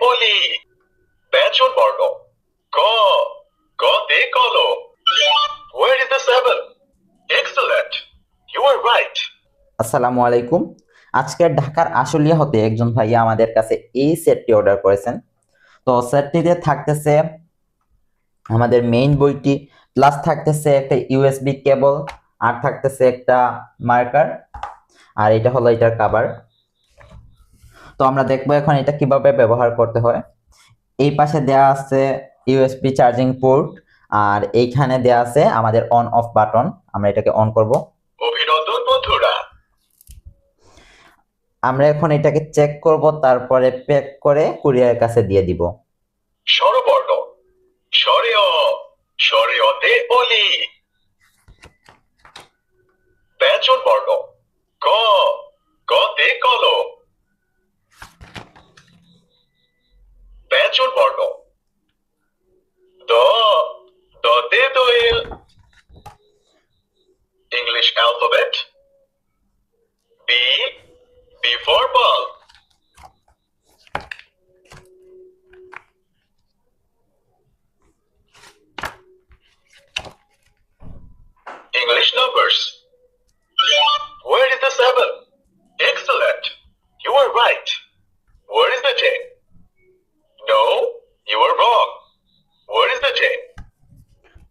অলি ব্যঞ্জন বর্ণ ক, গতে কল Where is the seven? Excellent. You are right. আসসালামু আলাইকুম আজকের ঢাকার আশুলিয়া হতে একজন ভাইয়া আমাদের কাছে এই সেটটি অর্ডার করেছেন তো সেটটিতে থাকতেছে আমাদের মেইন বইটি প্লাস থাকতেছে একটা ইউএসবি কেবল আর থাকতেছে একটা মার্কার আর এটা হলো এটার কাভার তো আমরা দেখব এখন এটা কীভাবে ব্যবহার করতে হয়। এই পাশে দেয়া আছে ইউএসবি চার্জিং পোর্ট আর এইখানে দেয়া আছে আমাদের অন অফ বাটন আমরা এটাকে অন করব। অভিনন্দন বন্ধুরা। আমরা এখন এটাকে চেক করব তারপরে প্যাক করে কুরিয়ারের কাছে দিয়ে দিব। স্বরবর্ণ স্বরে অ স্বরে অতে অলি ব্যঞ্জন বর্ণ ব্যঞ্জন বর্ণ দ দতে দোয়েল English alphabet B B for ball English numbers.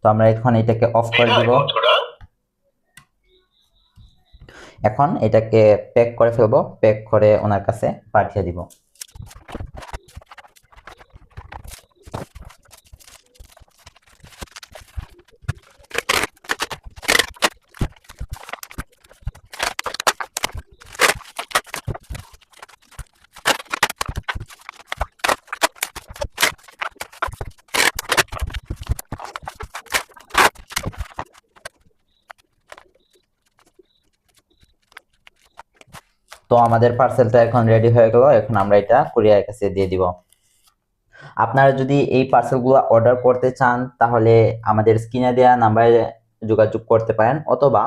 তো আমরা এখন এটাকে অফ করে দিব। এখন এটাকে প্যাক করে ফেলব। প্যাক করে ওনার কাছে পাঠিয়ে দিব। তো আমাদের পার্সেলটা এখন রেডি হয়ে গেল, এখন আমরা এটা কুরিয়ারের কাছে দিয়ে দিব। আপনারা যদি এই পার্সেলগুলো অর্ডার করতে চান, তাহলে আমাদের স্ক্রিনে দেওয়া নাম্বারে যোগাযোগ করতে পারেন, অথবা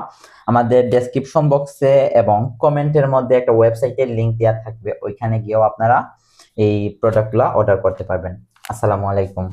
আমাদের ডেসক্রিপশন বক্সে এবং কমেন্টের মধ্যে একটা ওয়েবসাইটের লিংক দেওয়া থাকবে, ওইখানে গিয়েও আপনারা এই প্রোডাক্টগুলো অর্ডার করতে পারবেন। আসসালামু আলাইকুম।